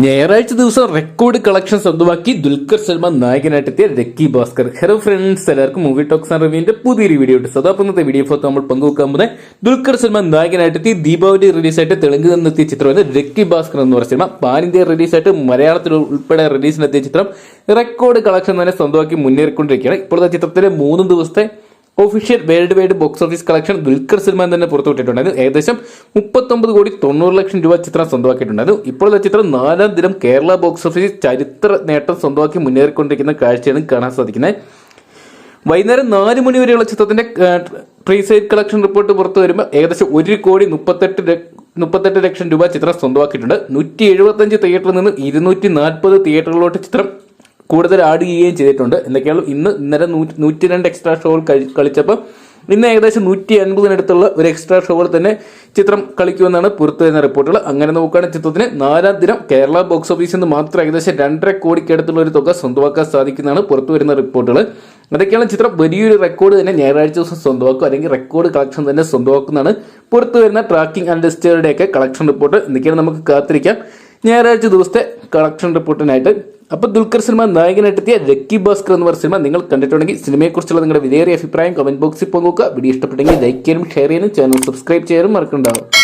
ഞായറാഴ്ച ദിവസം record collection സ്വന്തമാക്കി ദുൽഖർ സൽമാൻ നായകനായിട്ടെത്തിയ രക്കി ഭാസ്കർ. ഹലോ ഫ്രണ്ട്സ് എല്ലാവർക്കും മൂവി ടോക്സ് ആൻഡ് റിവ്യൂവിന്റെ പുതിയൊരു വീഡിയോ ഉണ്ട്. സദാ ഇന്നത്തെ വീഡിയോ ഫോത്ത് നമ്മൾ പങ്കുവെക്കാൻ പോകുന്നത് ദുൽഖർ സൽമാൻ നായകനായിട്ടെത്തി ദീപാവലി റിലീസായിട്ട് തെലുങ്കിൽ നിന്നെത്തിയ ചിത്രമാണ് രക്കി ഭാസ്കർ എന്ന് പറഞ്ഞ സിനിമ പാൻ ഇന്ത്യ റിലീസായിട്ട് മലയാളത്തിൽ ഉൾപ്പെടെ റിലീസിനെത്തിയ ചിത്രം. റെക്കോർഡ് കളക്ഷൻ തന്നെ സ്വന്തമാക്കി മുന്നേറിക്കൊണ്ടിരിക്കുകയാണ്. ഇപ്പോഴത്തെ ചിത്രത്തിലെ മൂന്ന് ദിവസത്തെ official world wide box office collection Dulquer Salmaan തന്നെ പുറത്തുവിട്ടിട്ടുണ്ടായിരുന്നു. ഏകദേശം മുപ്പത്തൊമ്പത് കോടി തൊണ്ണൂറ് ലക്ഷം രൂപ ചിത്രം സ്വന്തമാക്കിയിട്ടുണ്ടായിരുന്നു. ഇപ്പോഴത്തെ ചിത്രം നാലാം ദിനം കേരള ബോക്സ് ഓഫീസിൽ ചരിത്ര നേട്ടം സ്വന്തമാക്കി മുന്നേറിക്കൊണ്ടിരിക്കുന്ന കാഴ്ചയാണ് കാണാൻ സാധിക്കുന്നത്. വൈകുന്നേരം നാല് മണി വരെയുള്ള ചിത്രത്തിന്റെ പ്രീ കളക്ഷൻ റിപ്പോർട്ട് പുറത്തു വരുമ്പോൾ ഏകദേശം ഒരു കോടി മുപ്പത്തെട്ട് മുപ്പത്തെട്ട് ലക്ഷം രൂപ ചിത്രം സ്വന്തമാക്കിയിട്ടുണ്ട്. നൂറ്റി എഴുപത്തഞ്ച് തിയേറ്ററിൽ നിന്ന് ഇരുന്നൂറ്റി നാൽപ്പത് തിയേറ്ററുകളിലോട്ട് ചിത്രം കൂടുതൽ ആഡ് ചെയ്യുകയും ചെയ്തിട്ടുണ്ട്. എന്തൊക്കെയാണ് ഇന്ന് ഇന്നലെ നൂറ്റി രണ്ട് എക്സ്ട്രാ ഷോകൾ കളിച്ചപ്പോൾ ഇന്ന് ഏകദേശം നൂറ്റി അൻപതിനടുത്തുള്ള ഒരു എക്സ്ട്രാ ഷോകൾ തന്നെ ചിത്രം കളിക്കുമെന്നാണ് പുറത്തു വരുന്ന റിപ്പോർട്ടുകൾ അങ്ങനെ നോക്കുകയാണെങ്കിൽ ചിത്രത്തിന് നാലാം ദിനം കേരള ബോക്സ് ഓഫീസിൽ നിന്ന് മാത്രം ഏകദേശം രണ്ടര കോടിക്കടുത്തുള്ള ഒരു തുക സ്വന്തമാക്കാൻ സാധിക്കുന്നതാണ് പുറത്തു വരുന്ന റിപ്പോർട്ടുകൾ അതൊക്കെയാണ് ചിത്രം വലിയൊരു റെക്കോർഡ് തന്നെ ഞായറാഴ്ച ദിവസം സ്വന്തമാക്കും അല്ലെങ്കിൽ റെക്കോർഡ് കളക്ഷൻ തന്നെ സ്വന്തമാക്കുന്നതാണ് പുറത്തു വരുന്ന ട്രാക്കിംഗ് അനലിസ്റ്റുകളുടെയൊക്കെ കളക്ഷൻ റിപ്പോർട്ട് എന്തൊക്കെയാണ് നമുക്ക് കാത്തിരിക്കാം. ഞായറാഴ്ച ദിവസത്തെ കളക്ഷൻ റിപ്പോർട്ടിനായിട്ട് അപ്പോൾ ദുൽഖർ സിനിമ നായകനായിട്ടെത്തിയ രക്കി ഭാസ്കർ എന്ന് പറഞ്ഞ സിനിമ നിങ്ങൾ കണ്ടിട്ടുണ്ടെങ്കിൽ സിനിമയെക്കുറിച്ചുള്ള നിങ്ങളുടെ വിലയേറിയ അഭിപ്രായം കമന്റ് ബോക്സിൽ പങ്കുവെക്കുക വീഡിയോ ഇഷ്ടപ്പെട്ടെങ്കിൽ ലൈക്ക് ചെയ്യാനും ഷെയർ ചെയ്യാനും ചാനൽ സബ്സ്ക്രൈബ് ചെയ്യാനും മറക്കുന്നുണ്ടാവും